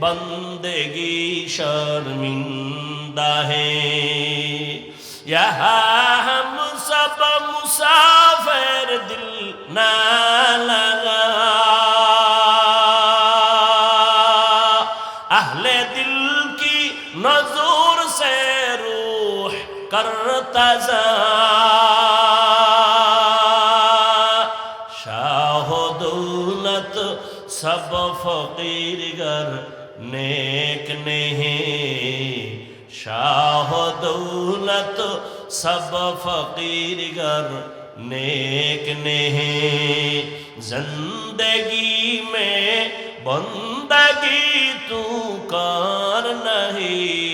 بندگی شرمندہ ہے یہاں ہم سب مسافر دل نہ لگا اہل دل کی نظور سے روح کرتا شاہ دولت سب فقیر گر नेक नहीं शाह दौलत सब फकीर गर नेक नहीं जिंदगी में बंदगी तू कर नहीं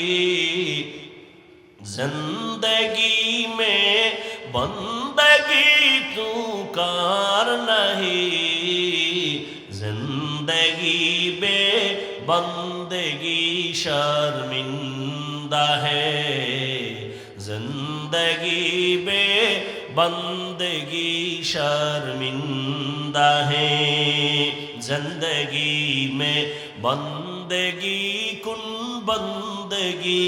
जिंदगी में बंदगी तू कार नहीं जिंदगी بندگی شرمندہ ہے زندگی بے بندگی شرمندہ ہے زندگی میں بندگی کن بندگی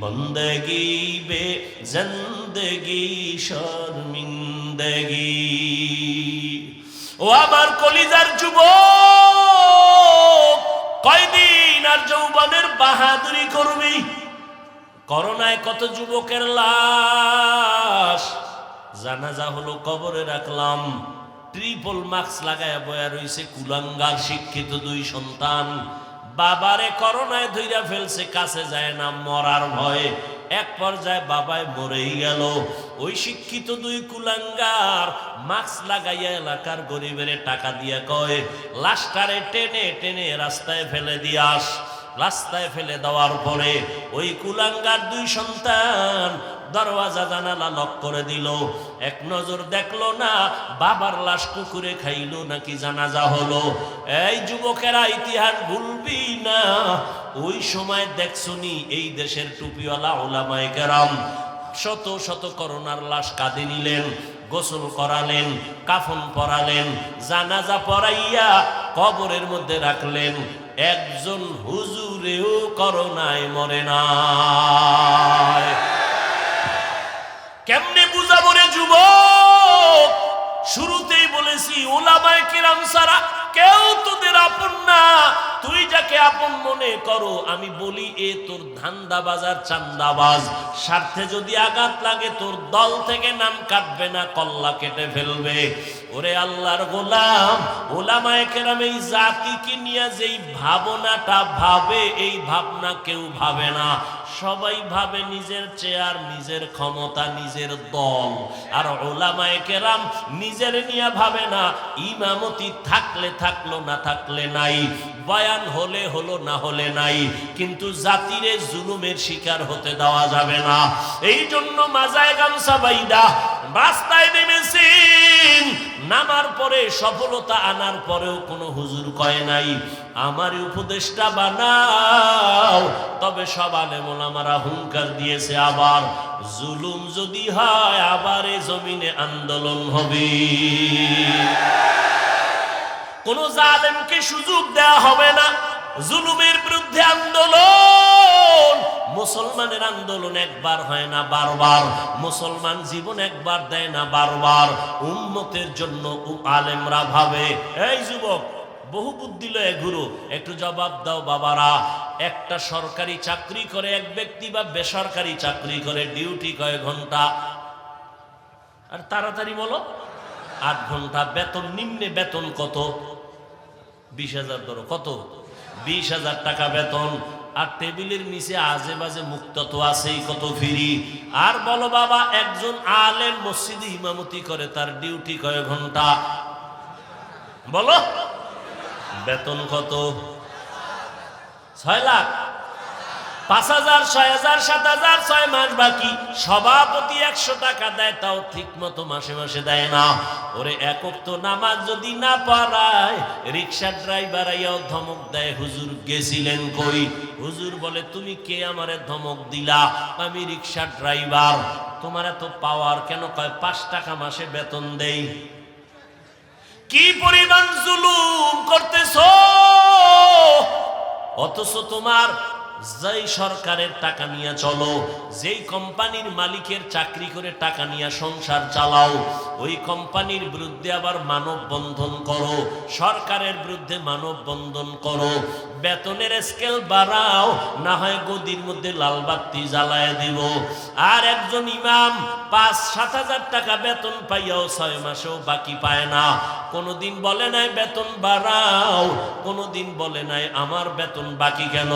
بندگی بے زندگی شرمندگی ও আমার কলিজার যুবক কয়দিন আর যৌবনের বাহাদুরি করবি? করোনায় কত যুবকের লাশ? জানাজা হলো কবরে রাখলাম। ট্রিপল মাস্ক লাগায় বয়া রয়েছে কুলাঙ্গার শিক্ষিত দুই সন্তান। বাবারে করোনায় ধৈরা ফেলছে, কাছে যায় না, মরার ভয়ে। এক পর্যায়ে বাবায় মরেই গেল। ওই শিক্ষিত দুই কুলাঙ্গার মাস্ক লাগাইয়া এলাকার গরিবের টাকা দিয়া কয় লাস্টারে টেনে টেনে রাস্তায় ফেলে দিয়াস রাস্তায় ফেলে দেওয়ার পরে ওই কুলাঙ্গার দুই সন্তান দরওয়াজা জানালা লক করে দিল। এক নজর দেখল না, বাবার লাশ কুকুরে খাইলো নাকি জানাজা হলো। এই যুবকেরা ইতিহাস ভুলবি না। ওই সময় দেখছনি এই দেশের টুপিওয়ালা ওলামায় কেরাম শত শত করোনার লাশ কাঁদে নিলেন, গোসল করালেন, কাফন পরালেন, জানাজা পরাইয়া কবরের মধ্যে রাখলেন। একজন হুজুরেও করোনায় মরে না কেমনে বুঝাবো রে যুবক শুরুতেই বলেছি ওলামায় কিরাম সারা কেউ তোদের আপন না। তুই যাকে আপন মনে করো, আমি বলি, এ তোর ধান্দাবাজ আর চান্দাবাজ। স্বার্থে যদি আঘাত লাগে, তোর দল থেকে নাম কাটবে না, কল্লা কেটে ফেলবে। ওরে আল্লাহর গোলাম, ওলামায় কেরাম, এই জাতিকে নিয়ে যেই ভাবনাটা ভাবে, এই ভাবনা কেউ ভাবে না। সবাই ভাবে নিজের চেয়ার, নিজের ক্ষমতা, নিজের দল। আর ওলামায় কেরাম নিজের নিয়ে ভাবে না, ইমামতি থাকলে থাকল, না থাকলে নাই। বয়ান হলে হলো, না হলে নাই। কিন্তু জাতিরে জুলুমের শিকার হতে দেওয়া যাবে না। এই জন্য মাজায় গামসা বাইদা, রাস্তায় নেমেছেন নামার পরে সফলতা আনার পরেও কোনো হুজুর কয় নাই, আমার উপদেশটা বানাও। তবে সব আলেমন আমার হুঙ্কার দিয়েছে আবার, জুলুম যদি হয়, আবার এ জমিনে আন্দোলন হবে। কোন জালেমকে সুযোগ দেয়া হবে না। জুলুমের বিরুদ্ধে আন্দোলন। মুসলমানের আন্দোলন একবার হয় না বারবার। মুসলমান জীবন একবার দেয় না বারবার। উন্মতের জন্য আলেমরা ভাবে, এই যুবক, বহু বুদ্ধি লয়ে ঘুরো, একটু জবাব দাও বাবারা। একটা সরকারি চাকরি করে এক ব্যক্তি বা বেসরকারি চাকরি করে ডিউটি কয় ঘণ্টা? আর তাড়াতাড়ি বলো, আট ঘণ্টা। বেতন, নিম্নে বেতন কত? বিশ হাজার ধরো, কত? বিশ হাজার টাকা বেতন। আর টেবিলের নিচে আজে বাজে মুক্ত তো আছেই, কত ফিরি? আর বলো বাবা, একজন আলেম মসজিদে হিমামতি করে, তার ডিউটি কয় ঘণ্টা? বলো। বেতন কত? ছয় লাখ। পাঁচ হাজার, ছয় হাজার, সাত হাজার, ছয় মাস বাকি। সভাপতি একশো টাকা দেয়, তাও ঠিক মতো মাসে মাসে দেয় না। ওরে একক তো নামাজ যদি না পারায় রিক্সার ড্রাইভার আইয়াও ধমক দেয়, হুজুর গেছিলেন কই? হুজুর বলে, তুমি কে আমারে ধমক দিলা? আমি রিক্সার ড্রাইভার। তোমার এত পাওয়ার কেন? কয়, পাঁচ টাকা মাসে বেতন দেই। কি পরিমাণ জুলুম করতেছ? অথচ তোমার যেই সরকারের টাকা নিয়ে চলো, যেই কোম্পানির মালিকের চাকরি করে টাকা নিয়ে সংসার চালাও, ওই কোম্পানির বিরুদ্ধে আবার মানব বন্ধন করো, সরকারের বিরুদ্ধে মানব বন্ধন করো, বেতনের স্কেল বাড়াও, না হয় গদির মধ্যে লাল বাতি জ্বালায় দিব। আর একজন ইমাম পাঁচ, সাত হাজার টাকা বেতন পাইয়াও ছয় মাসেও বাকি পায় না। কোনোদিন বলে নাই বেতন বাড়াও, কোনোদিন বলে নাই আমার বেতন বাকি কেন?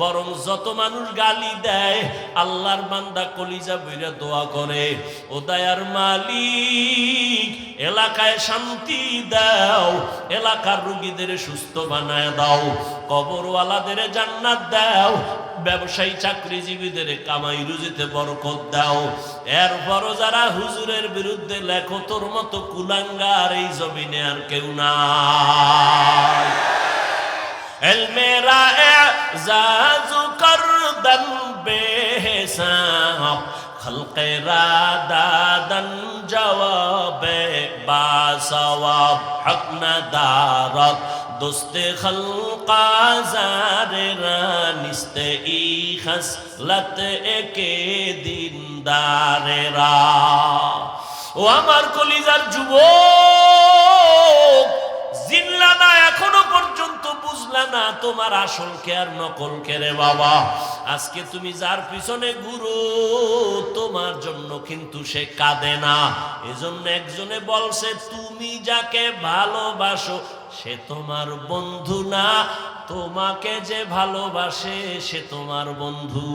বরং যত মানুষ গালি দেয়, আল্লাহর বান্দা কলিজা বইরা দোয়া করে। ও দয়ার মালিক, এলাকায় শান্তি দাও, এলাকার রুগীদের সুস্থ বানায় দাও, কবরওয়ালাদের জান্নাত দাও, ব্যবসায়ী চাকরিজীবীদের কামাই রুজিতে বরকত দাও। এরপরও যারা হুজুরের বিরুদ্ধে লেখো, তোর মতো কুলাঙ্গার এই জমিনে আর কেউ নাই الميرا اعزاز كردن بحساب خلق را دادن جواب باسواب حق ندارد دوست خلق زار رانست ای خسلت একে দিনদারেরা ও আমার কলিজার যুবক জিনলা না এখনো পর্যন্ত বুঝলা না তোমার আসল কে আর নকল কে রে বাবা? আজকে তুমি যার পিছনে ঘুরো, তোমার জন্য কিন্তু সে কাঁদে না। এজন্য একজনে বলছে, তুমি যাকে ভালোবাসো, সে তোমার বন্ধু না। তোমাকে যে ভালোবাসে, সে তোমার বন্ধু।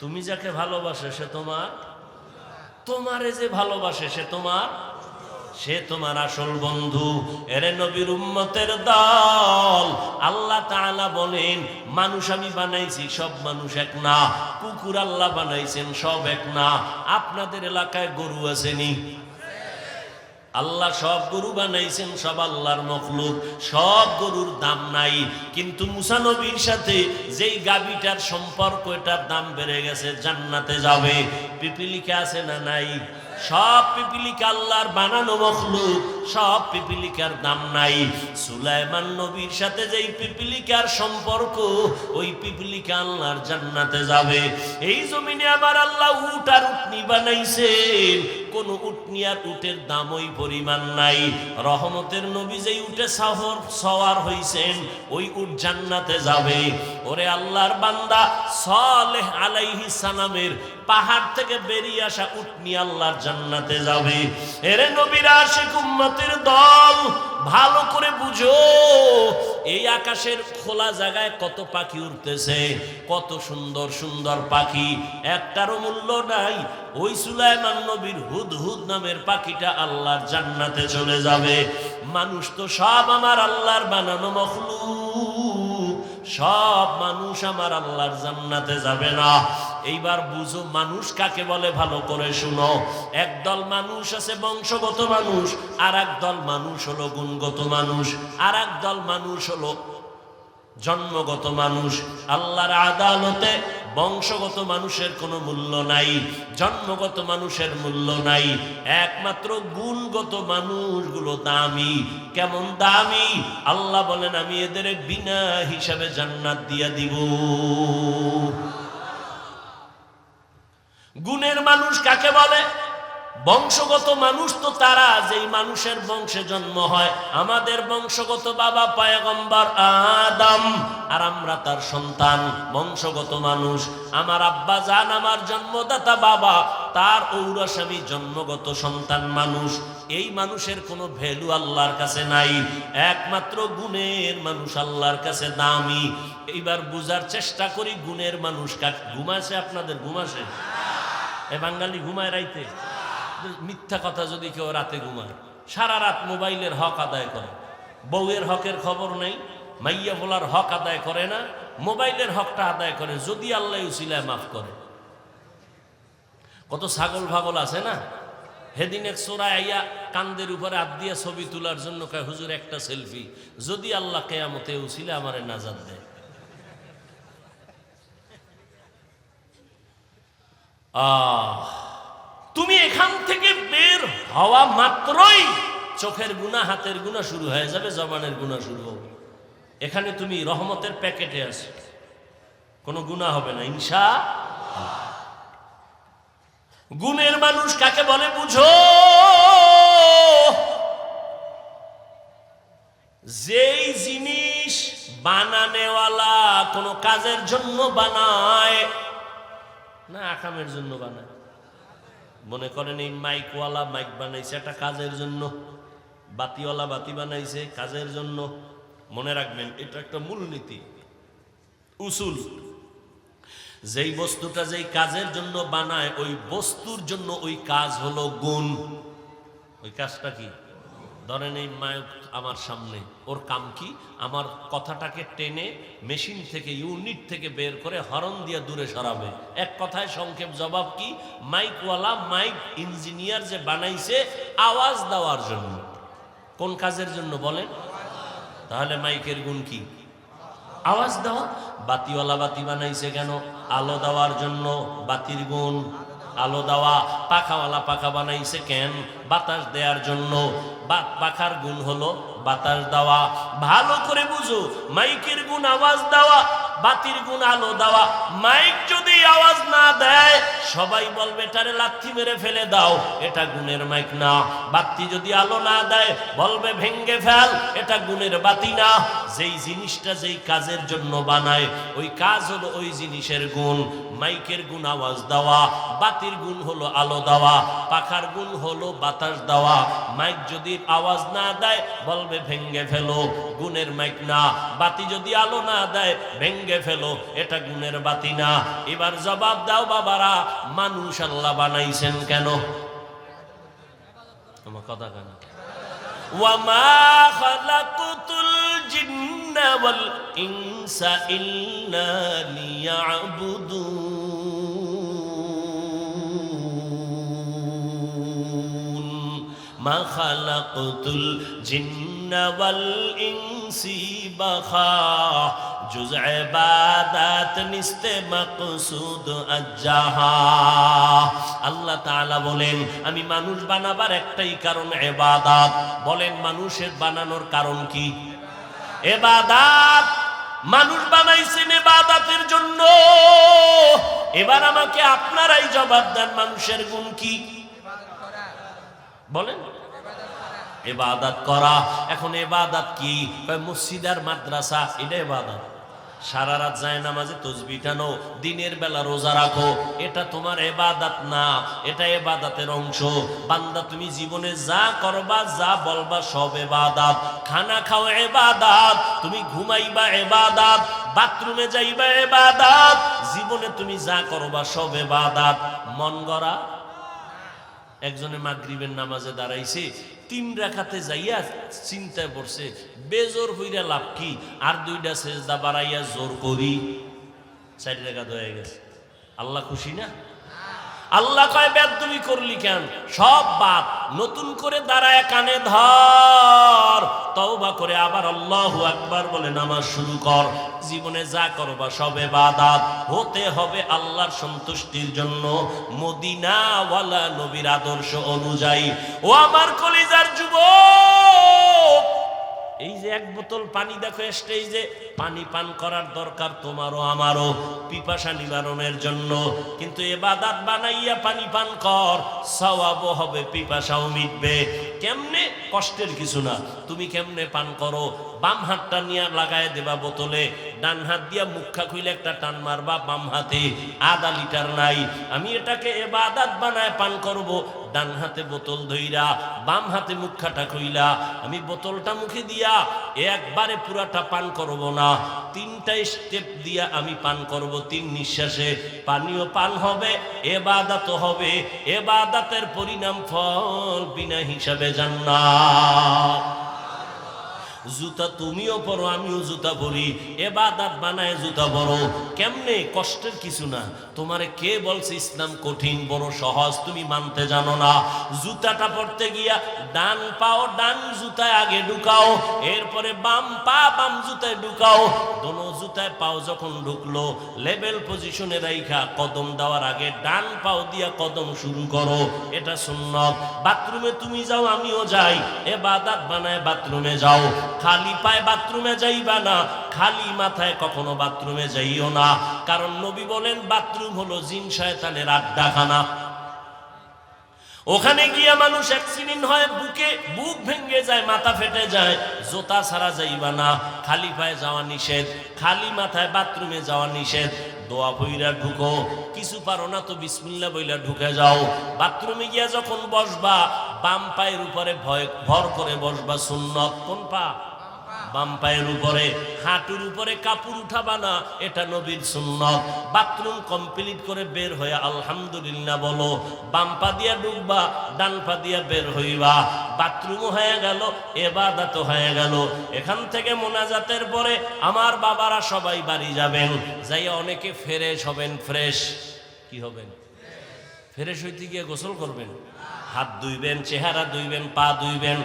তুমি যাকে ভালোবাসে, সে তোমার? তোমারে যে ভালোবাসে, সে তোমার? সে তোমার আসল বন্ধু। এরে নবীর উম্মতের দল। আল্লাহ তাআলা বলেন, মানুষ আমি বানাইছি, সব মানুষ এক না। কুকুর আল্লাহ বানাইছেন, সব এক না। আপনাদের এলাকায় গরু আসেনি আল্লাহ সব গরু বানাইছেন, সব আল্লাহর মখলুক। সব গরুর দাম নাই। কিন্তু মুসা নবীর সাথে যেই গাবিটার সম্পর্ক, এটার দাম বেড়ে গেছে, জান্নাতে যাবে। পিপিলিকা আছে না নাই? সব পিপিলিকা আল্লাহর বানানো মখলুক, সব পিপিলিকার দাম নাই। সুলাইমান নবীর সাথে যেই পিপিলিকার সম্পর্ক, ওই পিপিলিকা আল্লাহর জান্নাতে যাবে। এই জমিনে আবার আল্লাহ উট আর উটনি বানাইছেন। কোন উটনি আর উটের দাম ওই পরিমাণ নাই। রহমতের নবী যেই উটে সাহর, সওয়ার হইছেন, ওই উট জান্নাতে যাবে। ওরে আল্লাহর বান্দা, সালেহ আলাইহি সালামের পাহাড় থেকে বেরিয়ে আসা উটনি আল্লাহর জান্নাতে যাবে। এরে নবীর আশিক উম্মতের দল, ভালো করে বুঝো, এই আকাশের খোলা জায়গায় কত পাখি উঠতেছে কত সুন্দর সুন্দর পাখি। একটারও মূল্য নাই, ওই সুলাইমান নবীর হুদ হুদ নামের পাখিটা আল্লাহর জান্নাতে চলে যাবে। মানুষ তো সব আমার আল্লাহর বানানো মখলুক। সব মানুষ আমার আল্লাহর জান্নাতে যাবে না। এইবার বুঝো মানুষ কাকে বলে ভালো করে শুনো। একদল মানুষ আছে বংশগত মানুষ আর দল মানুষ হলো গুণগত মানুষ আর দল মানুষ হলো জন্মগত মানুষ। আল্লাহর আদালতে বংশগত মানুষের কোনো মূল্য নাই, জন্মগত মানুষের মূল্য নাই, একমাত্র গুণগত মানুষগুলো দামি। কেমন দামি? আল্লাহ বলেন, আমি এদের বিনা হিসাবে জান্নাত দিয়া দিব। গুণের মানুষ কাকে বলে? বংশগত মানুষ তো তারা, যেই মানুষের বংশে জন্ম হয়। আমাদের বংশগত বাবা পায়গম্বর আদম, আর আমরা তার সন্তান, বংশগত মানুষ। আমার আব্বা জান আমার জন্মদাতা বাবা, তার ঔরস্বামী জন্মগত সন্তান মানুষ। এই মানুষের কোনো ভ্যালু আল্লাহর কাছে নাই। একমাত্র গুণের মানুষ আল্লাহর কাছে দামি। এইবার বুঝার চেষ্টা করি, গুণের মানুষ কাক? ঘুমাছে আপনাদের? ঘুমাছে এ বাঙালি ঘুমায় রাইতে। মিথ্যা কথা যদি কেউ রাতে ঘুমায়, সারা রাত মোবাইলের হক আদায় করে। বউয়ের হকের খবর নেই, মাইয়া বলার হক আদায় করে না, মোবাইলের হকটা আদায় করে, যদি আল্লাহ উসিলায় মাফ করে। কত ছাগল ফাগল আছে না? হেদিন এক সোরা আইয়া কান্দের উপরে হাত দিয়ে ছবি তোলার জন্য কয়, হুজুর, একটা সেলফি। যদি আল্লাহ কেয়ামতে উসিলে আমারে নাজাদ দেয়। আহ! এখান থেকে বের হওয়া মাত্রই চোখের গুণা হাতের গুণা শুরু হয়ে যাবে, জবানের গুণা শুরু হবে। এখানে তুমি রহমতের প্যাকেটে আছো। কোনো গুণা হবে না ইনসা গুণের মানুষ কাকে বলে বুঝো? যেই জিনিস বানানেওয়ালা কোনো কাজের জন্য বানায়, না আকামের জন্য বানায়। মনে করেন এই মাইকওয়ালা মাইক বানাইছে একটা কাজের জন্য, বাতিওয়ালা বাতি বানাইছে কাজের জন্য। মনে রাখবেন, এটা একটা মূলনীতি, উসুল। যেই বস্তুটা যেই কাজের জন্য বানায়, ওই বস্তুর জন্য ওই কাজ হলো গুণ। ওই কাজটা কি? ধরেন এই মায়ক আমার সামনে, ওর কাম কি? আমার কথাটাকে টেনে মেশিন থেকে, ইউনিট থেকে বের করে হরন দিয়ে দূরে সরাবে। এক কথায় সংক্ষেপ জবাব কি? মাইকওয়ালা, মাইক ইঞ্জিনিয়ার যে বানাইছে আওয়াজ দেওয়ার জন্য। কোন কাজের জন্য বলেন? তাহলে মাইকের গুণ কি? আওয়াজ দেওয়া। বাতিওয়ালা বাতি বানাইছে কেন? আলো দেওয়ার জন্য বাতির গুণ। আলো দেওয়া, পাখাওয়ালা পাখা বানাইছে কেন? বাতাস দেওয়ার জন্য। পাখার গুণ হলো বাতাস দেওয়া। ভালো করে বুঝো, মাইকের গুণ আওয়াজ দেওয়া। বাতির গুণ আলো দেওয়া। মাইক যদি আওয়াজ না দেয়, সবাই বলবে, এটারে লাথি মেরে ফেলে দাও। এটা গুণের মাইক না। বাতি যদি আলো না দেয়, বলবে, ভেঙ্গে ফেল, এটা গুণের বাতি না। যেই জিনিসটা যেই কাজের জন্য বানায়, ওই কাজ হলো ওই জিনিসের গুণ। মাইকের গুণ আওয়াজ দেওয়া, বাতির গুণ হলো আলো দেওয়া, পাখার গুণ হলো বাতাস দেওয়া। মাইক যদি আওয়াজ না দেয়, বলবে, ভেঙ্গে ফেলো, গুণের মাইক না। বাতি যদি আলো না দেয়, ভেঙ্গে ফেলো এটা গুণের বাতি না এবার জবাব দাও বাবারা মানুষ আল্লাহ বানাইছেন কেন আমার কথা কেন وما خلقت الجن والإنس إلا ليعبدون ما خلقت الجن আল্লাহ বলেন, আমি মানুষ বানাবার একটাই কারণ এবাদাত বলেন, মানুষের বানানোর কারণ কি? এবাদাত মানুষ বানাইছেন এবাদাতের জন্য। এবার আমাকে আপনারাই জবাব দেন, মানুষের গুণ কি? বলেন। এবাদাত করা। এখন এবাদাত কি? মসজিদ আর মাদ্রাসা, এটা এবাদাত সারা রাত যায় নামাজে তসবি টানো, দিনের বেলা রোজা রাখো। এটা তোমার এবাদাত না, এটা এবাদাতের অংশ। বান্দা, তুমি জীবনে যা করবা, যা বলবা, সব এবাদাত খানা খাও এবাদাত তুমি ঘুমাইবা এবাদাত বাথরুমে যাইবা এবাদাত জীবনে তুমি যা করবা, সব এবাদাত মন গড়া। একজনে মাগরিবের নামাজে দাঁড়াইছে তিন রাখাতে যাইয়া চিন্তায় পড়ছে বেজোর হইরা লাভ কি? আর দুইটা সেজদা বাড়াইয়া জোর করি। চার রাখাত হয়ে গেছে। আল্লাহ খুশি না? আল্লাহ কয় ব্যাদ তুমি করলি কেন? সব বাদ। নতুন করে দাঁড়ায় কানে ধর। তওবা করে আবার আল্লাহু আকবার বলে নামাজ শুরু কর। জীবনে যা করবা সবে বাদাত হতে হবে আল্লাহর সন্তুষ্টির জন্য মদিনাওয়ালা নবীর আদর্শ অনুযায়ী। ও আমার কলিজার যুবক! এই যে এক বোতল পানি দেখো এসে যে পানি পান করার দরকার তোমারও আমারও। পিপাসা নিবারণের জন্য। কিন্তু এবাদাত বানাইয়া পানি পান কর, সওয়াবও হবে, পিপাসাও মিটবে। কেমনে? কষ্টের কিছু না। তুমি কেমনে পান করো? বাম হাতটা নিয়ে লাগায় দেবা বোতলে। ডান হাত দিয়া মুখা খুইলে একটা টান মারবা বাম হাতে। আধা লিটার নাই। আমি এটাকে এবাদাত বানায় পান করব। ডান হাতে বোতল ধইরা, বাম হাতে মুখাটা খুইলা। আমি বোতলটা মুখে দিয়া একবারে পুরাটা পান করব না। তিনটা স্টেপ দিয়া আমি পান করব তিন নিঃশ্বাসে। পানীয় পান হবে এবাদাত হবে। এবাদাতের পরিণাম ফল বিনা হিসাবে জান্নাত। জুতা তুমিও পরো, আমিও জুতা পরি। এবাদাত বানায় জুতা পরো। কেমনে? কষ্টের কিছু না। তোমারে কে বলছে ইসলাম কঠিন, বড় সহজ, তুমি মানতে জানো না। জুতাটা পরতে গিয়া ডান পাও, ডান জুতায় আগে ঢুকাও, এরপরে বাম পা, বাম জুতায় ঢুকাও। দোনো জুতায় পাও যখন ঢুকলো, লেভেল পজিশনে রাইখা কদম দেওয়ার আগে ডান পাও দিয়া কদম শুরু করো। এটা সুন্নত। বাথরুমে তুমি যাও, আমিও যাই। এ বাদাত বানায় বাথরুমে যাও। খালি পায়ে বাথরুমে যাইবা না, খালি মাথায় কখনো বাথরুমে যাইও না। কারণ নবী বলেন, বাথরুম হলো জিন শয়তানের আড্ডাখানা। ওখানে গিয়া মানুষ অ্যাক্সিডেন্ট হয়, বুকে বুক ভেঙে যায়, মাথা ফেটে যায়, জোতা ছাড়া যাইবা না, খালি পায়ে যাওয়া নিষেধ, খালি মাথায় বাথরুমে যাওয়া নিষেধ। দোয়া বইরা ঢুকো, কিছু পারো না তো বিসমিল্লা বইলা ঢুকে যাও। বাথরুমে গিয়া যখন বসবা, বাম পায়ের উপরে ভয়, ভর করে বসবা সুন্নত। কোন পা? বাম পায়ের উপরে, হাঁটুর উপরে কাপড় উঠাবা না, এটা নবীর সুন্নত। বাথরুম কমপ্লিট করে বের হয়ে আলহামদুলিল্লাহ বলো, বাম পা দিয়া ডুববা, ডান পা দিয়া বের হইবা। বাথরুম হয়ে গেল, এবাদাত হয়ে গেল। এখান থেকে মোনাজাতের পরে আমার বাবারা সবাই বাড়ি যাবেন। যাইয়া অনেকে ফ্রেশ হবেন, ফ্রেশ। কি হবেন? ফ্রেশ হইতে গিয়ে গোসল করবেন? হাত ধুইবেন, চেহারা ধুইবেন, পা ধুইবেন,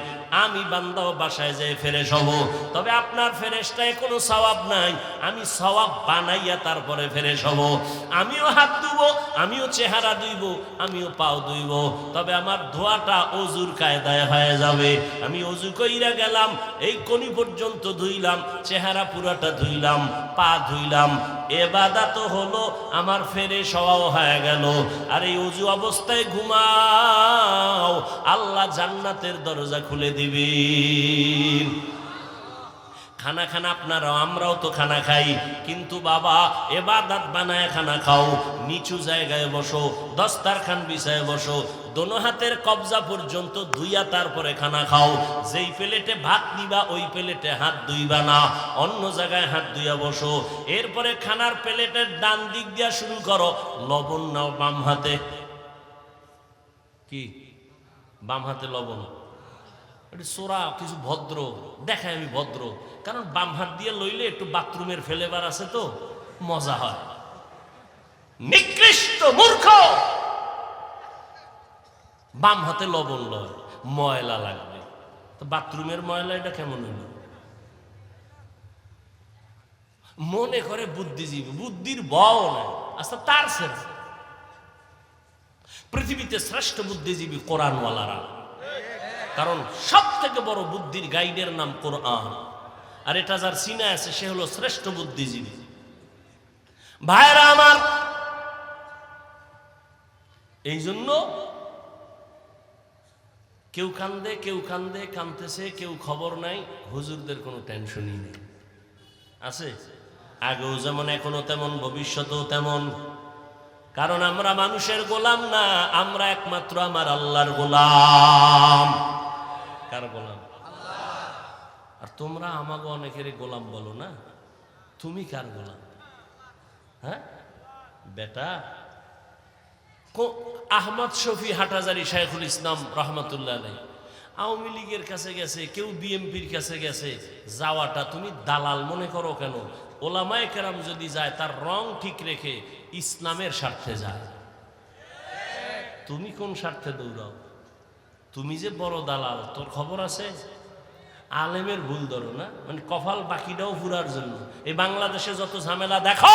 আমি বান্দাও বাসায় যাই ফেরেশ হব। তবে আপনার ফেরেশটায় কোনো সওয়াব নাই। আমি সওয়াব বানাইয়া তারপরে ফেরেশ হব। আমিও হাত ধুবো, আমিও চেহারা ধুইব, আমিও পাও ধুইব। তবে আমার ধোয়াটা অজুর কায়দায় হয়ে যাবে। আমি অজু কইরা গেলাম, এই কনি পর্যন্ত ধুইলাম, চেহারা পুরাটা ধুইলাম, পা ধুইলাম। এবাদা তো হলো, আমার ফেরে সওয়াও হয়ে গেল। আর এই অজু অবস্থায় ঘুমাও আল্লাহ জান্নাতের দরজা খুলে দিবেন খানা খানা আপনারাও, আমরাও তো খানা খাই। কিন্তু বাবা, এবাদাত বানায় খানা খাও। নিচু জায়গায় বসো দস্তার খান বিছায় বসো। দোনো হাতের কবজা পর্যন্ত ধুইয়া তারপরে খানা খাও। যেই প্লেটে ভাত নিবা, ওই প্লেটে হাত ধুইবা না। অন্য জায়গায় হাত ধুইয়া বসো। এরপরে খানার প্লেটের ডান দিক দিয়া শুরু করো। লবণ নাও বাম হাতে। কি? বাম হাতে লবণ। একটু সোরা, কিছু ভদ্র। দেখায় আমি ভদ্র। কারণ বাম হাত দিয়ে লইলে একটু বাথরুমের ফেলেবার আছে তো, মজা হয়। নিকৃষ্ট মূর্খ! বাম হাতে লবণ লয়, ময়লা লাগবে। তো বাথরুমের ময়লা এটা কেমন হইল? মনে করে বুদ্ধিজীবী, বুদ্ধির বও নাই আচ্ছা তার সেরা। পৃথিবীতে শ্রেষ্ঠ বুদ্ধিজীবী কোরআনওয়ালারা। কারণ সব থেকে বড় বুদ্ধির গাইডের নাম কোরআন। আর এটা যার সিনা আছে, সে হলো শ্রেষ্ঠ বুদ্ধিজীবী। ভাইরা আমার এই জন্য কেউ কান্দে কেউ কান্দে, কানতেছে, কেউ খবর নাই, হুজুরদের কোনো টেনশনই নেই। আছে? আগেও যেমন এখনও তেমন, ভবিষ্যতেও তেমন। কারণ আমরা মানুষের গোলাম না, আমরা একমাত্র আমার আল্লাহর গোলাম। কার গোলাম? আর তোমরা আমাকে অনেকের গোলাম বলো না। তুমি কার গোলাম? হ্যাঁ? বেটা আহমদ শফি হাটাজারি শাইখুল ইসলাম রহমতুল্লাহ আলাই আওয়ামী লীগের কাছে গেছে, কেউ বিএমপির কাছে গেছে, যাওয়াটা তুমি দালাল মনে করো কেন? ওলামায় কেরাম যদি যায়, তার রং ঠিক রেখে ইসলামের স্বার্থে যায়। তুমি কোন স্বার্থে দৌড়াও? তুমি যে বড় দালাল, তোর খবর আছে? আলেমের ভুল ধরো না। মানে কপাল বাকিটাও ফুরার জন্য। এই বাংলাদেশে যত ঝামেলা, দেখো,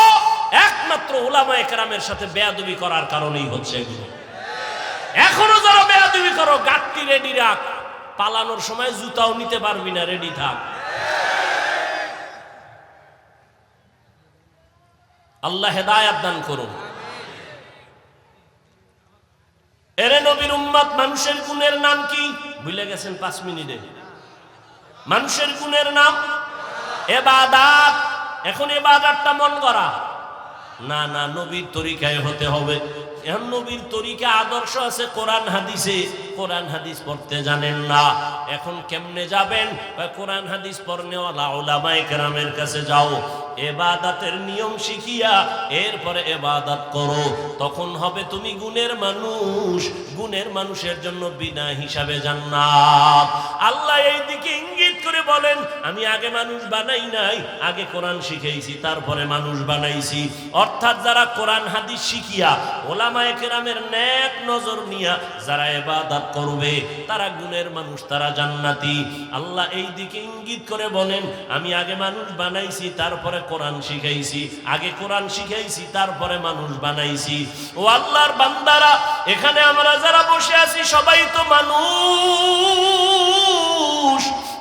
একমাত্র ওলামা একরামের সাথে বেয়াদবি করার কারণেই হচ্ছে এগুলো। এখনও যারা বেয়াদবি করো গাত্তি রেডি রাখ। পালানোর সময় জুতাও নিতে পারবি না রেডি থাক। আল্লাহ হেদায়াত দান করুন। এরে নবীর উম্মত, মানুষের গুণের নাম কি? ভুলে গেছেন পাঁচ মিনিটে। মানুষের গুণের নাম? এবাদাত। এখন এবাদাতটা মন করা না না, নবীর তরিকায় হতে হবে। এখন নবীর তরিকা আদর্শ আছে, কোরআন হাদিসে। কোরআন হাদিস পড়তে জানেন না। এখন কেমনে যাবেন? কোরআন হাদিস পড়নেওয়ালা ওলামায়ে কেরামের কাছে যাও। এবাদাতের নিয়ম শিখিয়া এরপরে এবাদাত করো। তখন হবে তুমি গুণের মানুষ। গুণের মানুষের জন্য বিনা হিসাবে জান্নাত। আল্লাহ এই দিকে ইঙ্গিত করে বলেন, আমি আগে মানুষ বানাই নাই, আগে কোরআন শিখেছি তারপরে মানুষ বানাইছি। অর্থাৎ যারা কোরআন হাদিস শিখিয়া, ওলামায়ে কেরামের নেক নজর নিয়া যারা এবাদাত করবে, তারা গুণের মানুষ, তারা জান্নাতি। আল্লাহ এই দিকে ইঙ্গিত করে বলেন, আমি আগে মানুষ বানাইছি, তারপরে কোরআন শিখাইছি, আগে কোরআন শিখাইছি, তারপরে মানুষ বানাইছি। ও আল্লাহর বান্দারা, এখানে আমরা যারা বসে আছি, সবাই তো মানুষ।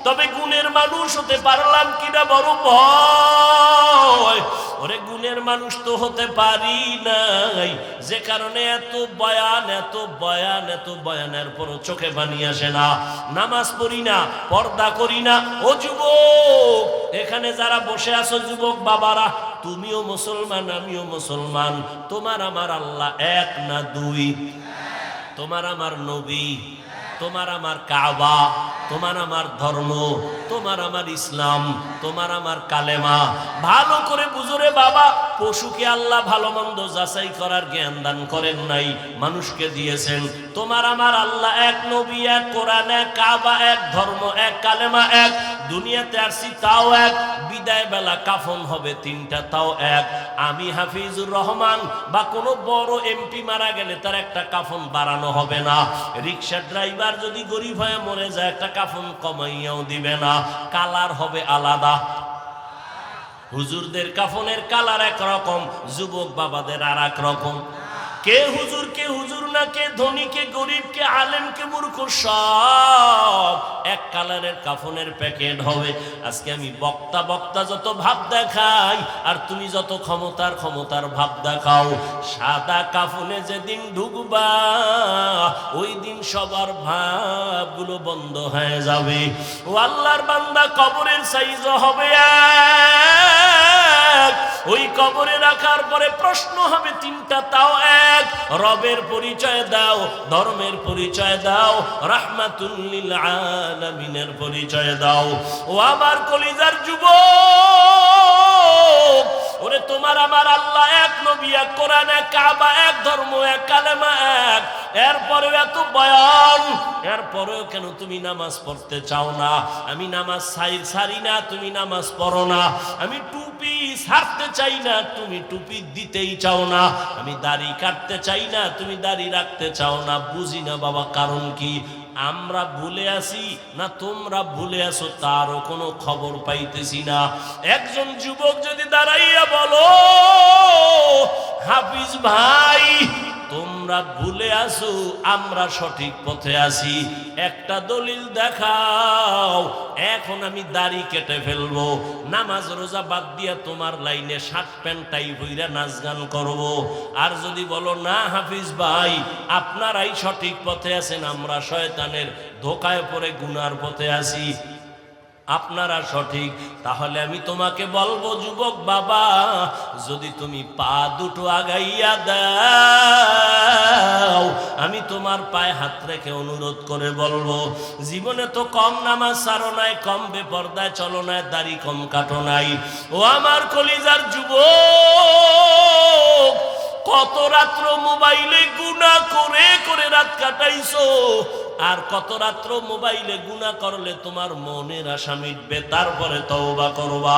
তবে গুণের মানুষ হতে পারলাম কিনা বড় ভয়। ওরে গুণের মানুষ তো হতে পারি নাই। যে কারণে এত বয়ান এত বয়ান, এত বয়ানের পর চোখে পানি আসে না। নামাজ পড়ি না, পর্দা করি না। ও যুবক, এখানে যারা বসে আছো যুবক বাবারা, তুমিও মুসলমান, আমিও মুসলমান। তোমার আমার আল্লাহ এক না দুই? তোমার আমার নবী। তোমার আমার কাবা, তোমার আমার ধর্ম, তোমার আমার ইসলাম, তোমার আমার কালেমা। ভালো করে বুঝরে বাবা, পশুকে আল্লাহ ভালো মন্দ যাচাই করার জ্ঞান দান করেন নাই, মানুষকে দিয়েছেন। তোমার আমার আল্লাহ এক নবী, এক কোরআন, এক কাবা, এক ধর্ম, এক কালেমা, এক। দুনিয়াতে আসছি তাও এক, বিদায় বেলা কাফন হবে তিনটা তাও এক। আমি হাফিজুর রহমান বা কোনো বড় এমপি মারা গেলে তার একটা কাফন বাড়ানো হবে না। রিক্সা ড্রাইভার যদি গরিব হয়ে মরে যায়, একটা কাফন কমাইয়াও দিবে না। কালার হবে আলাদা। হুজুরদের কাফনের কালার একরকম, যুবক বাবাদের আর এক রকম। কে হুজুর কে হুজুর না কে ধনী, কে গরিব, কে আলেম, কে মূর্খ, সব এক কালারের কাফনের প্যাকেট হবে। আজকে আমি বক্তা বক্তা যত ভাব দেখাই, আর তুমি যত ক্ষমতার ক্ষমতার ভাব দেখাও। সাদা কাফনে যেদিন ঢুকবা, ওই দিন সবার ভাবগুলো বন্ধ হয়ে যাবে। ও আল্লাহর বান্দা, কবরের সাইজ হবে ওই কবরে রাখার পরে প্রশ্ন হবে তিনটা, তাও এক। রবের পরিচয় দাও, ধর্মের পরিচয় দাও, রাহমাতুল্লিল আলামিনের পরিচয় দাও। ও আমার কলিজার যুব ওরে তোমার আমার আল্লাহ এক নবী, এক কোরআন, এক কাবা, এক ধর্ম, এক কালেমা, এক এরপরেও এত বয়ান, এরপরেও কেন তুমি নামাজ পড়তে চাও না? আমি নামাজ সারি না, তুমি নামাজ পড়ো না। আমি টুপি ছাড়তে চাই না, তুমি টুপি দিতেই চাও না। আমি দাড়ি কাটতে চাই না, তুমি দাড়ি রাখতে চাও না। বুঝি না বাবা, কারণ কি? আমরা ভুলে আসি না তোমরা ভুলে আসো তারও কোনো খবর পাইতেছি না। একজন যুবক যদি দাঁড়াইয়া বলো হাফিজ ভাই, তোমরা ভুলে আসো, আমরা সঠিক পথে আছি। একটা দলিল দেখাও, এখন আমি দাড়ি কেটে ফেলব। নামাজ রোজা বাদ দিয়া তোমার লাইনে শার্ট প্যান্ট হইরা নাচ গান করব। আর যদি বলো, না হাফিজ ভাই, আপনারাই সঠিক পথে আছেন, আমরা শয়তানের ধোকায় পড়ে গুনার পথে আছি। আপনারা সঠিক, তাহলে আমি তোমাকে বলব, যুবক বাবা, যদি তুমি পা দুটো আগাইয়া দাও, আমি তোমার পায়ে হাত রেখে অনুরোধ করে বলব, জীবনে তো কম নামাজ সারো নাই, কম বেপর্দায় চলো নাই, দাড়ি কম কাটো নাই। ও আমার কলিজার যুবক, কত রাত্র মোবাইলে গুণা করে করে রাত কাটাইছো আর কত রাত্র মোবাইলে গুণা করলে তোমার মনের আশা মিটবে, তারপরে তওবা করবা।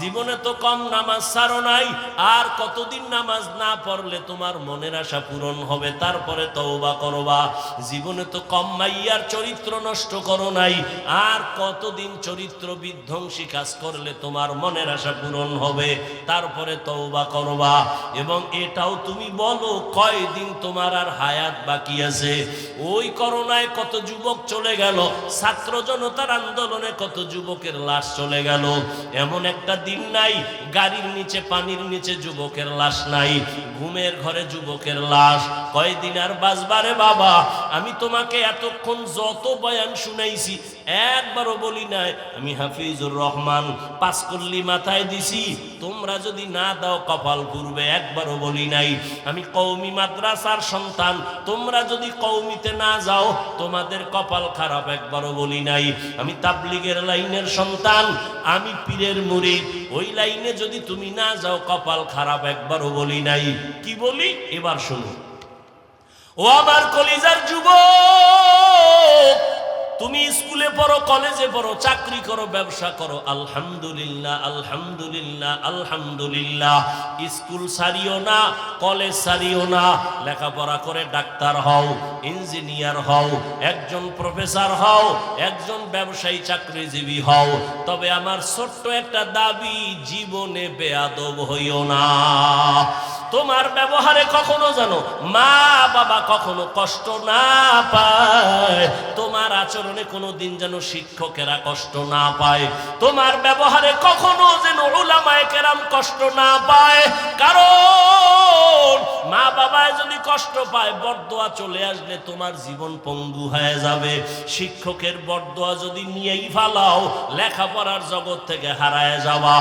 জীবনে তো কম নামাজ ছাড়ো নাই, আর কতদিন নামাজ না পড়লে তোমার মনের আশা পূরণ হবে, তারপরে তওবা করবা। জীবনে তো কম মাইয়ার চরিত্র নষ্ট করো নাই, আর কতদিন চরিত্র বিধ্বংসী কাজ করলে তোমার মনের আশা পূরণ হবে, তারপরে তওবা করবা। এবং এটাও তুমি বলো, কয়দিন তোমার আর হায়াত বাকি আছে? ওই করোনায় কত যুবক চলে গেল, ছাত্র জনতার আন্দোলনে কত যুবকের লাশ চলে গেল। এমন একটা দিন নাই, গাড়ির নিচে, পানির নিচে যুবকের লাশ নাই। ঘুমের ঘরে যুবকের লাশ। কয়দিন আর বাজবারে বাবা? আমি তোমাকে এতক্ষণ যত বয়ান শুনাইছি, একবারও বলি নাই, আমি হাফিজুর রহমান পাঁচকল্লি মাথায় দিছি। তোমরা যদি না দাও, কপাল পূর্বে একবারও বলি নাই। আমি কৌমি মাদ্রাসার সন্তান, তোমরা যদি কৌমিতে না যাও, তোমাদের কপাল খারাপ, একবারও বলি নাই। আমি তাবলিগের লাইনের সন্তান, আমি পীরের মুড়ি ওই লাইনে যদি তুমি না যাও, কপাল খারাপ, একবারও বলি নাই। কি বলি? এবার শুনো। ও আমার কলিজার যুবক, তুমি স্কুলে পড়ো, কলেজে পড়ো, চাকরি করো, ব্যবসা করো। আলহামদুলিল্লাহ আলহামদুলিল্লাহ আলহামদুলিল্লাহ। স্কুল সারিও না, কলেজ সারিও না। লেখাপড়া করে ডাক্তার হও, ইঞ্জিনিয়ার হও, একজন প্রফেসর হও, একজন ব্যবসায়ী চাকরিজীবী হও। তবে আমার ছোট্ট একটা দাবি, জীবনে বেয়াদব হইও না। তোমার ব্যবহারে কখনো জানো, মা বাবা কখনো কষ্ট না পায়। তোমার আচরণে কোনো দিন যেন শিক্ষকেরা কষ্ট না পায়। তোমার ব্যবহারে কখনো যেন ওলামায় কেরাম কষ্ট না পায়। কারণ মা বাবায় যদি কষ্ট পায়, বরদোয়া চলে আসলে তোমার জীবন পঙ্গু হয়ে যাবে। শিক্ষকের বরদোয়া যদি নিয়েই ফালাও, লেখাপড়ার জগৎ থেকে হারায় যাওয়া।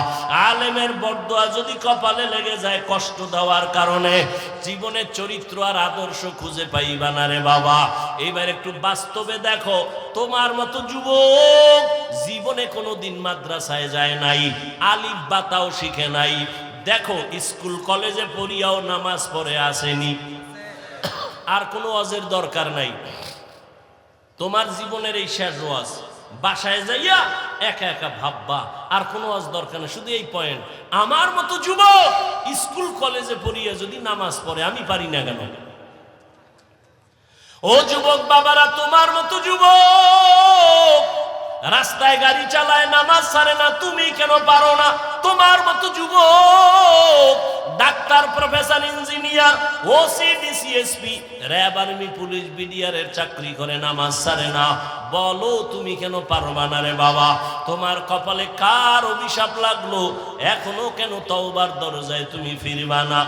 আলেমের বরদোয়া যদি কপালে লেগে যায়, কষ্ট দেওয়ার কারণে জীবনের চরিত্র আর আদর্শ খুঁজে পাইবা না রে বাবা। এবার একটু বাস্তবে দেখো, তোমার মতো যুবক জীবনে কোনো দিন মাদ্রাসায় যায় নাই, আলিফ বাতাও শিখে নাই। দেখো, স্কুল, কলেজে পড়িয়াও নামাজ পড়ে আসেনি। আর কোনো অজের দরকার নাই। তোমার জীবনের এই শেষ ওয়াজ। বাসায় যাইয়া একা একা ভাববা, আর কোনো আজ দরকার নেই। শুধু এই পয়েন্ট আমার মতো যুবক স্কুল, কলেজে পড়িয়া যদি নামাজ পড়ে, আমি পারি না কেন? ও যুবক বাবারা, তোমার মতো যুবক রাস্তায় গাড়ি চালায়, নামাজ সারে না, তুমি কেন পারো না? তোমার মতো যুবক, doctor, professor, engineer OC DC SP RAB army, police বিডিআরের চাকরি করে, নামাজ সারে না। বলো, তুমি কেন পারবা না রে বাবা? তোমার কপালে কার অভিশাপ লাগল? এখনও কেন তওবার দরজায় তুমি ফিরবা না?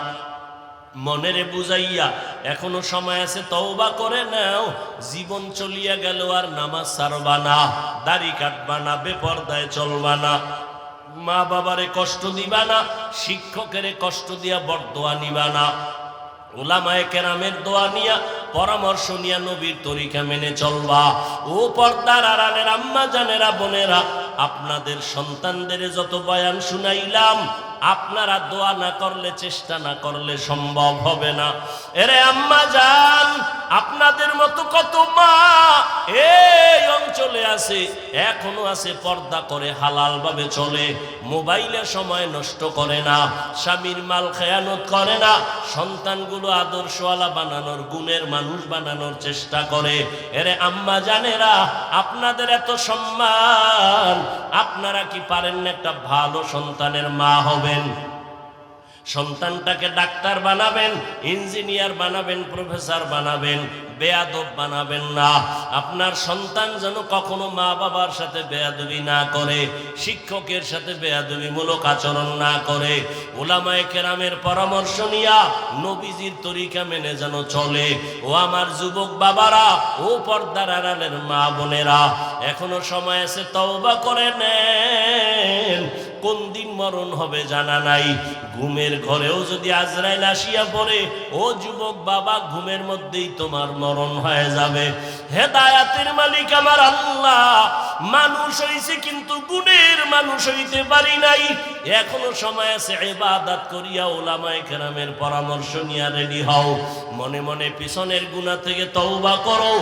মনেরে বুঝাইয়া, এখনও সময় আছে, তওবা করে নাও। জীবন চলিয়া গেল আর নামাজ সারবা না, দাড়ি কাটবা না, বেপর্দায় চলবা না। মা বাবারে কষ্ট দিবা না, শিক্ষকেরে কষ্ট দিয়া বরদোয়া নিবা না। ওলামায় কেরামের দোয়া নিয়া, পরামর্শ নিয়া নবীর তরিকা মেনে চলবা। ও পর্দার আড়ালের আম্মা জানেরা বোনেরা, আপনাদের সন্তানদের যত বয়ান শুনাইলাম আপনারা দোয়া না করলে, চেষ্টা না করলে সম্ভব হবে না। এরে আম্মা যান আপনাদের মতো কত মা এই অঞ্চলে আছে, এখনও আছে, পর্দা করে হালাল ভাবে চলে, মোবাইলে সময় নষ্ট করে না, স্বামীর মাল খেয়ানত করে না, সন্তানগুলো আদর্শওয়ালা বানানোর, গুণের মানুষ বানানোর চেষ্টা করে। এরে আম্মা জানেরা, আপনাদের এত সম্মান, আপনারা কি পারেন না একটা ভালো সন্তানের মা হবেন সন্তানটাকে ডাক্তার বানাবেন, ইঞ্জিনিয়ার বানাবেন, প্রফেসর বানাবেন, বেয়াদব বানাবেন না। আপনার সন্তান যেন কখনো মা বাবার সাথে বেয়াদবি না করে, শিক্ষকের সাথে বেয়াদবিমূলক আচরণ না করে। ওলামায়ে কেরামের পরামর্শ নিয়া নবীজির তরিকা মেনে যেন চলে। ও আমার যুবক বাবারা, ও পর্দার আড়ালের মা বোনেরা, এখনও সময় আছে তওবা করে নেন। কোন দিন মরণ হবে জানা নাই। ঘুমের ঘরেও যদি আজরাইল আসিয়া পড়ে, ও যুবক বাবা, ঘুমের মধ্যেই তোমার মরণ হয়ে যাবে। হেদায়াতের মালিক আমার আল্লাহ। মানুষ হইছে কিন্তু গুণের মানুষ হইতে পারি নাই। এখনও সময় আছে ইবাদত করিয়া ওলামায়ে কেরামের পরামর্শ নিয়ে রেডি হও। মনে মনে পিছনের গুণা থেকে তওবা করো।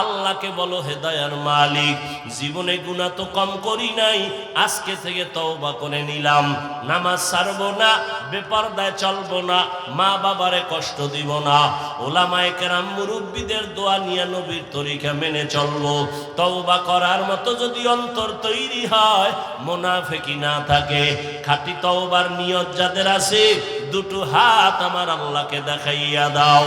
আল্লাহকে বলো, হেদায়ার মালিক, জীবনে গুণা তো কম করি নাই, আজকে থেকে তওবা নিলাম। নামাজ ছাড়বো না, বেপরদায় চলবো না, মা বাবারে কষ্ট দিব না। ওলামায়ে কেরাম মুরব্বীদের দোয়া নিয়ে নবীর তরিকা মেনে চলবো। তওবা করার মতো যদি অন্তর তৈরি হয়, মোনাফেকি না থাকে। খাঁটি তওবার নিয়ত যাদের আছে, দুটো হাত আমার আল্লাহকে দেখাইয়া দাও।